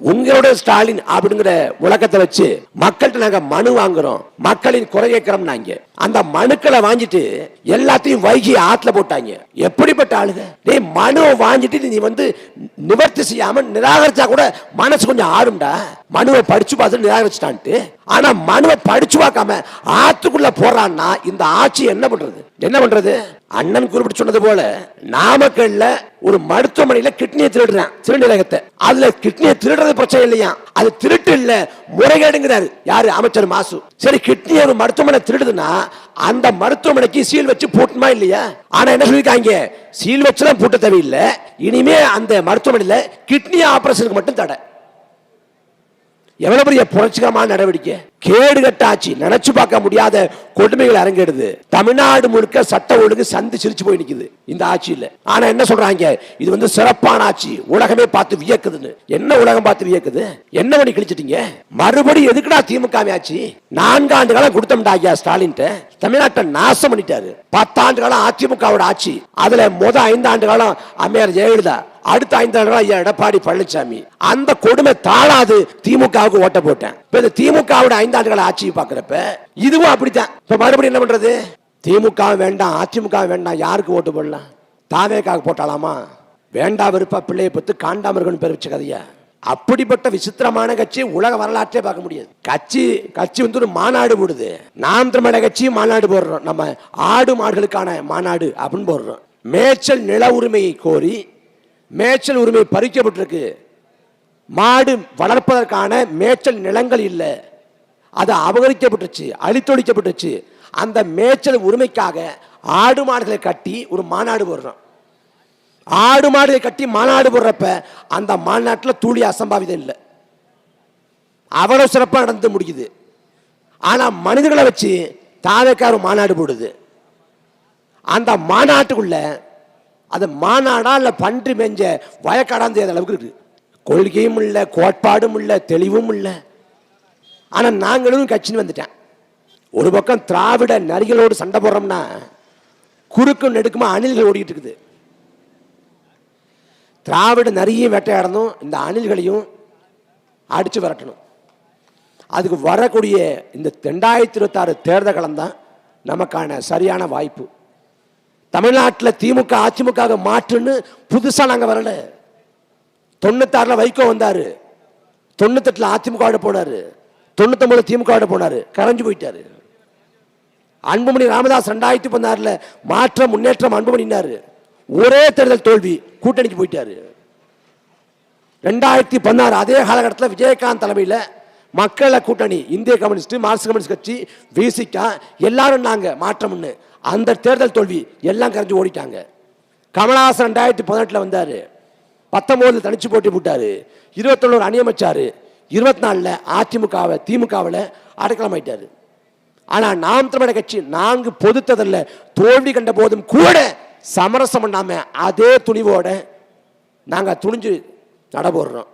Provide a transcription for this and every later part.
உங்களுடைய ஸ்டாலின் அப்படிங்கிற உலகத்தை வச்சு மக்கள்கிட்ட நாங்க மனு வாங்குறோம். மக்களின் குறை கேட்கிறோம் நாங்க அந்த மனுக்களை வாங்கிட்டு எல்லாத்தையும் வைகி ஆத்துல போட்டாங்க. எப்படிப்பட்ட ஆளுங்க? டேய் மனுவை வாங்கிட்டு நீ வந்து நிவர்த்தி செய்யாம நிராகரிச்சா கூட மனசு கொஞ்சம் ஆடும்டா மனுவை படிச்சு பார்த்து நிராகரிச்சிட்டான்ட்டு. ஆனா மனுவை படிச்சு பார்க்காம ஆத்துக்குள்ள போறான்னா இந்த ஆட்சி என்ன பண்றது? என்ன பண்றது? அண்ணன் குறிப்பிட்டு சொன்னது போல நாமக்கல்ல ஒரு மருத்துவமனையில கிட்னியை திருடுறான் சிறுநீரகத்தை அதுல கிட்னியை திருடுறது பிரச்சனை இல்லையா? அது திருட்டு இல்ல முறைகேடுங்கிறாரு. யாரு? அமைச்சர் மாசு. சரி கிட்னி ஒரு மருத்துவமனை திருடுதுன்னா அந்த மருத்துவமனைக்கு சீல் வச்சு பூட்டணுமா இல்லையா? ஆனா என்ன சொல்லிருக்காங்க? சீல் வச்சுலாம் பூட்ட தேவையில்லை. இனிமே அந்த மருத்துவமனையில கிட்னி ஆபரேஷனுக்கு மட்டும் தடை. எவ்வளவு பெரிய புரட்சிகரமான நடவடிக்கை? கேடு கட்ட ஆட்சி நினைச்சு பார்க்க முடியாத கொடுமைகள் அரங்கேடுது தமிழ்நாடு முழுக்க சட்ட ஒழுங்கு சந்து சிரிச்சு போய் நிக்குது. இந்த ஆட்சியில. ஆனா என்ன சொல்றாங்க? இது வந்து சிறப்பான ஆட்சி. உலகமே பார்த்து வியக்குதுன்னு. என்ன உலகம் பார்த்து வியக்குது? என்ன பண்ணி கிழிச்சிட்டீங்க? மறுபடியும் எதுக்குடா திமுக ஆட்சி நான்காண்டு காலம் கொடுத்தோம்டா ஐயா ஸ்டாலின் தமிழ்நாட்டை நாசம் பண்ணிட்டாரு. பத்தாண்டு காலம் அதிமுகவோட ஆட்சி. அதுல முத ஐந்தாண்டு காலம் அம்மையார் ஜெயலலிதா. அடுத்த ஐந்து ஆண்டு ஐயா எடப்பாடி பழனிசாமி. அந்த கொடுமை தாழாது திமுகவுக்கு ஓட்ட போட்டேன். இப்ப இந்த திமுகவோட ஆண்டுகள் ஆட்சியை பார்க்குறப்ப இதுவும் அப்படித்தான். இப்போ மறுபடியும் என்ன பண்றது? திமுக வேண்டாம் அதிமுக வேண்டாம் யாருக்கு ஓட்டு போடலாம்? தாவேக்காக போட்டாலாமா? வேண்டா விருப்பா பிள்ளையை பத்து காண்டாமிருகன் பேர் வச்ச கதையா அப்படிப்பட்ட விசித்திரமான கட்சி உலக வரலாற்றே பார்க்க முடியாது. கட்சி கட்சி வந்து ஒரு மாநாடு போடுது. நாம் திரமட கட்சி மாநாடு போடுறோம். நம்ம ஆடு மாடுகளுக்கான மாநாடு அப்படின்னு போடுறோம். மேய்ச்சல் நில உரிமையை கோரி மேய்ச்சல் உரிமை பறிக்கப்பட்டிருக்கு. மாடு வளர்ப்பதற்கான மேய்ச்சல் நிலங்கள் இல்லை. அது அபகரிக்கப்பட்டுச்சு அழித்தொழிக்கப்பட்டுச்சு. அந்த மேய்ச்சல் உரிமைக்காக ஆடு மாடுகளை கட்டி ஒரு மாநாடு போடுறோம். ஆடு மாடுகளை கட்டி மாநாடு போடுறப்ப அந்த மாநாட்டில் தூளி அசம்பாவிதம் இல்லை. அவ்வளோ சிறப்பாக நடந்து முடியுது. ஆனால் மனிதர்களை வச்சு தாவேக்கார மாநாடு போடுது. அந்த மாநாட்டுக்குள்ள அது மாநாடா இல்லை பன்றி மேஞ்ச வயக்காடான்னு அளவுக்கு இருக்கு. கொள்கையும் இல்லை கோட்பாடும் இல்லை தெளிவும் இல்லை. ஆனால் நாங்களும் கட்சின்னு வந்துட்டேன். ஒரு பக்கம் திராவிட நரிகளோடு சண்டை போடுறோம்னா குறுக்கும் நெடுக்குமா அணில்கள் ஓடிட்டு இருக்குது. திராவிட நரியும் வேட்டையாடணும் இந்த அணில்களையும் அடித்து விரட்டணும். அதுக்கு வரக்கூடிய இந்த ரெண்டாயிரத்தி இருபத்தாறு தேர்தல் தான் நமக்கான சரியான வாய்ப்பு. தமிழ்நாட்டில் திமுக அதிமுக மாற்றுன்னு புதுசாக நாங்கள் வரல. தொண்ணூத்தாறில் வைகோ வந்தார். தொண்ணூத்தெட்டில் அதிமுக போனார். தொண்ணூத்தொம்பது திமுக போனார். கரைஞ்சு போயிட்டார். அன்புமணி ராமதாஸ் ரெண்டாயிரத்தி பதினாறில் மாற்றம் முன்னேற்றம் அன்புமணினார் ஒரே தேர்தல் தோல்வி கூட்டணிக்கு போயிட்டார். ரெண்டாயிரத்தி பதினாறு அதே காலகட்டத்தில் விஜயகாந்த் தலைமையில் மக்களை கூட்டணி இந்திய கம்யூனிஸ்ட் மார்க்சிஸ்ட் கம்யூனிஸ்ட் கட்சி விசிகா எல்லாரும் நாங்கள் மாற்றம்னு. அந்த தேர்தல் தோல்வி எல்லாம் கரைஞ்சு ஓடிட்டாங்க. கமலஹாசன் ரெண்டாயிரத்தி பதினெட்டில் வந்தார். பத்தொம்போதில் தனிச்சு போட்டி போட்டார். இருபத்தொன்னூறு அணியமைச்சார். இருபத்தி நாலில் அதிமுகவை திமுகவில் அடைக்கலமாயிட்டாரு. ஆனால் நாம் தமிழக கட்சி நான்கு பொது தேர்தலில் தோல்வி கண்ட போதும் கூட சமரசம் பண்ணாமல் அதே துணிவோட நாங்கள் துணிஞ்சு நடபோடுறோம்.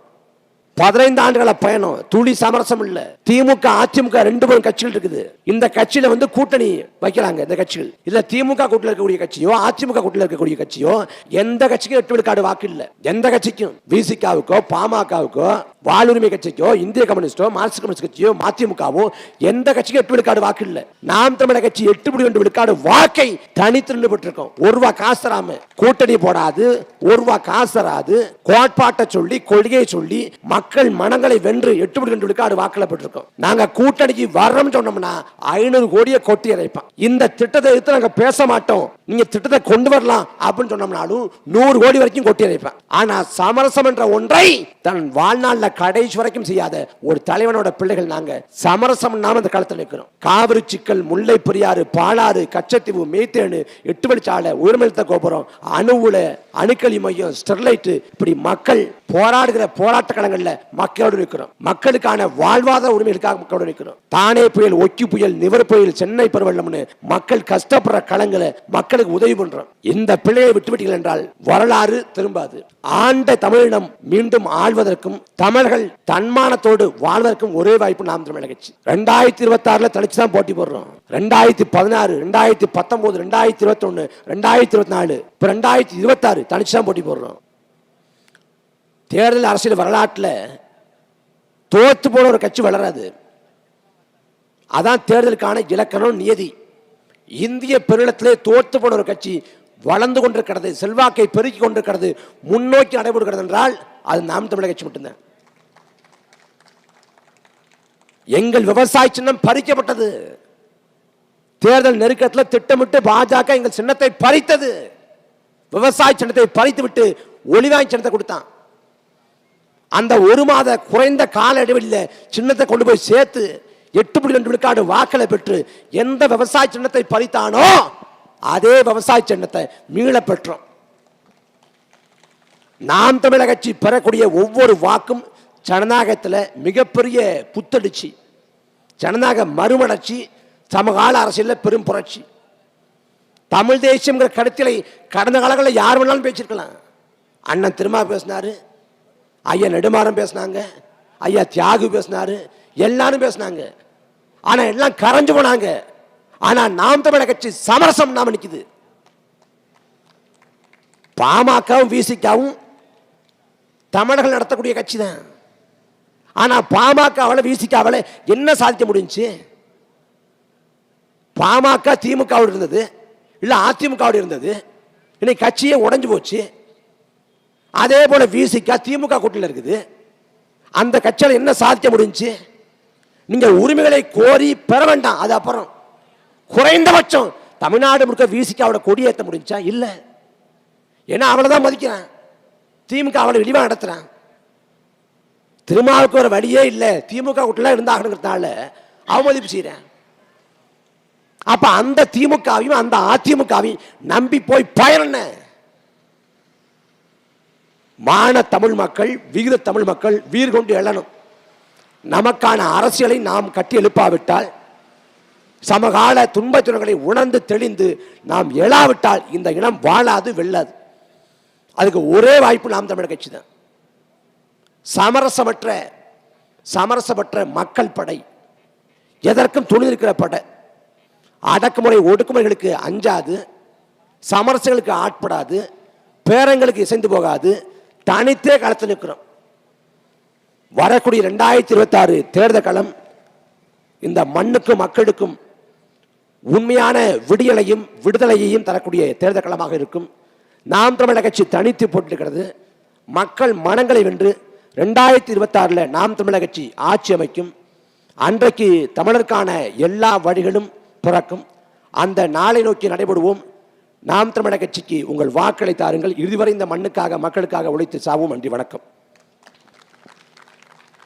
பதினைந்து ஆண்டுகள பயணம். துளி சமரசம் இல்ல. திமுக அதிமுக ரெண்டு பேரும் கட்சிகள் இருக்குது. இந்த கட்சியில வந்து கூட்டணி வைக்கிறாங்க இந்த கட்சிகள். இல்ல திமுக கூட்டில இருக்கக்கூடிய கட்சியோ அதிமுக கூட்டில இருக்கக்கூடிய கட்சியோ எந்த கட்சிக்கும் எட்டு விழுக்காடு வாக்கு இல்ல. எந்த கட்சிக்கும்? விசிகாவுக்கோ பாமகவுக்கோ வாழ்வுரிமை கட்சிக்கோ இந்திய கம்யூனிஸ்டோ மார்க்சிஸ்ட் கம்யூனிஸ்ட் கட்சியோ மதிமுகவோ எந்த கட்சிக்கும் எட்டு விழுக்காடு வாக்கு இல்ல. நாம் தமிழக கட்சி எட்டு புள்ளி ரெண்டு விழுக்காடு வாக்கை தனித்து நின்று பெற்றிருக்கோம். ஒரு ரூபா காசு தராம கூட்டணி போடாது ஒரு ரூபா காசு தராது கோட்பாட்டை சொல்லி கொள்கையை சொல்லி மக்கள் மக்கள் மனங்களை வென்று எட்டு மணி ரெண்டு விழுக்காடு வாக்கில் பெற்றிருக்கோம் நாங்க கூட்டணிக்கு வர்றோம்னு சொன்னோம்னா ஐநூறு கோடியை கொட்டி இறைப்போம். இந்த திட்டத்தை எடுத்து நாங்க பேச மாட்டோம். நீங்க திட்டத்தை கொண்டு வரலாம் அப்படின்னு சொன்னோம்னாலும் நூறு கோடி வரைக்கும் கொட்டி அழைப்பேன் ஆனா சமரசம் என்ற ஒன்றை தன் வாழ்நாள்ல கடைசி வரைக்கும் செய்யாத ஒரு தலைவனோட பிள்ளைகள் நாங்க சமரசம் நாம இந்த களத்தில் நிற்கிறோம். காவிரி சிக்கல் முல்லை பெரியாறு பாலாறு கச்சத்தீவு மேத்தேனு எட்டு வழிச்சாலை உயர்மெழுத்த கோபுரம் அணுவுல அணுக்களி மையம் ஸ்டெர்லைட் இப்படி மக்கள் போராடுகிற போராட்ட களங்களில் மக்களோடு இருக்கிறோம் மக்களுக்கான வாழ்வாதார உரிமைகளுக்காக மக்களோடு இருக்கிறோம் தானே புயல் ஒக்கி புயல் நிவர் புயல் சென்னை பெருவெள்ளம்னு மக்கள் கஷ்டப்படுற களங்களை மக்கள் மக்களுக்கு உதவி பண்றோம். இந்த பிள்ளையை விட்டுவிட்டீர்கள் என்றால் வரலாறு திரும்பாது. ஆண்ட தமிழினம் மீண்டும் ஆழ்வதற்கும் தமிழர்கள் தன்மானத்தோடு வாழ்வதற்கும் ஒரே வாய்ப்பு நாம் தமிழக கட்சி ரெண்டாயிரத்தி இருபத்தி ஆறுல தனிச்சு தான் போட்டி போடுறோம். ரெண்டாயிரத்தி பதினாறு ரெண்டாயிரத்தி பத்தொன்பது ரெண்டாயிரத்தி இருபத்தி ஒன்னு ரெண்டாயிரத்தி இருபத்தி நாலு இப்போ ரெண்டாயிரத்தி இருபத்தி ஆறு தனிச்சு தான் போட்டி போடுறோம். தேர்தல் அரசியல் வரலாற்றில் தோத்து போன ஒரு கட்சி வளராது. அதான் தேர்தலுக்கான இலக்கணம் நியதி. இந்திய பெருநிலத்திலே தோற்று போன ஒரு கட்சி வளர்ந்து கொண்டிருக்கிறது செல்வாக்கை பெருக்கி கொண்டிருக்கிறது முன்னோக்கி நடைபெறுகிறது என்றால் அது நாம் தமிழக கட்சி மட்டும்தான். எங்கள் விவசாய சின்னம் பறிக்கப்பட்டது. தேர்தல் நெருக்கத்தில் திட்டமிட்டு பாஜக எங்கள் சின்னத்தை பறித்தது. விவசாய சின்னத்தை பறித்து விட்டு ஒளிவாய் சின்னத்தை கொடுத்தான். அந்த ஒரு மாத குறைந்த கால இடைவெளியில் சின்னத்தை கொண்டு போய் சேர்த்து எட்டு புள்ளி ரெண்டு விழுக்காடு வாக்களை பெற்று எந்த விவசாய சின்னத்தை பறித்தானோ அதே விவசாய சின்னத்தை மீள பெற்றோம். நாம் தமிழக கட்சி பெறக்கூடிய ஒவ்வொரு வாக்கும் ஜனநாயகத்தில் மிகப்பெரிய புத்தடிச்சு ஜனநாயக மறுமலர்ச்சி சமகால அரசியலில் பெரும் புரட்சி. தமிழ் தேசியங்கிற கருத்திலை கடந்த காலங்களில் யார் வேணாலும் பேசியிருக்கலாம். அண்ணன் திருமா பேசினாரு ஐயா நெடுமாறம் பேசினாங்க ஐயா தியாகு பேசினாரு எல்லாரும் பேசினாங்க. ஆனால் எல்லாம் கரைஞ்சு போனாங்க. ஆனால் நாம் தமிழக கட்சி சமரசம் நாம் நிற்குது பாமகவும் விசிகாவும் தமிழர்கள் நடத்தக்கூடிய கட்சி தான். ஆனால் பாமகவில் விசிகாவில் என்ன சாதிக்க முடிஞ்சு? பாமக திமுகவோடு இருந்தது. இல்லை அதிமுகவோடு இருந்தது. இன்னைக்கு கட்சியே உடஞ்சு போச்சு. அதே போல் விசிகா திமுக கூட்டில் இருக்குது. அந்த கட்சியில் என்ன சாதிக்க முடிஞ்சு? நீங்கள் உரிமைகளை கோரி பெற வேண்டாம் அது அப்புறம். குறைந்தபட்சம் தமிழ்நாடு முழுக்க விசிகாவோட கொடியேற்ற முடிஞ்சா இல்லை. ஏன்னா அவளை தான் மதிக்கிறான். திமுக அவளை விரிவாக நடத்துகிறான் திருமாவுக்கு ஒரு வழியே இல்லை. திமுக கூட்டெல்லாம் இருந்தாகணுங்கிறதுனால அவமதிப்பு செய்கிறேன் அப்போ அந்த திமுகவையும் அந்த அதிமுகவையும் நம்பி போய் பயன் மான தமிழ் மக்கள் விகித தமிழ் மக்கள் வீர் கொண்டு எழணும். நமக்கான அரசியலை நாம் கட்டி எழுப்பாவிட்டால் சமகால துன்பச்சுரங்களை உணர்ந்து தெளிந்து நாம் எழாவிட்டால் இந்த இனம் வாழாது வெல்லாது. அதுக்கு ஒரே வாய்ப்பு நாம் தமிழர் கட்சி தான். சமரசமற்ற சமரசமற்ற மக்கள் படை எதற்கும் துணிந்திருக்கிற படை. அடக்குமுறை ஒடுக்குமுறைகளுக்கு அஞ்சாது சமரசங்களுக்கு ஆட்படாது பேரங்களுக்கு இசைந்து போகாது தனித்தே களத்தில் நிற்கிறோம். வரக்கூடிய ரெண்டாயிரத்தி இருபத்தாறு தேர்தல் களம் இந்த மண்ணுக்கும் மக்களுக்கும் உண்மையான விடியலையும் விடுதலையையும் தரக்கூடிய தேர்தல் களமாக இருக்கும். நாம் தமிழக கட்சி தனித்து போட்டிருக்கிறது. மக்கள் மனங்களை வென்று ரெண்டாயிரத்தி இருபத்தாறில் நாம் தமிழக கட்சி ஆட்சி அமைக்கும். அன்றைக்கு தமிழருக்கான எல்லா வழிகளும் பிறக்கும். அந்த நாளை நோக்கி நடைபெறுவோம். நாம் தமிழக கட்சிக்கு உங்கள் வாக்களை தாருங்கள். இறுதிவரை இந்த மண்ணுக்காக மக்களுக்காக உழைத்து சாவும். நன்றி வணக்கம்.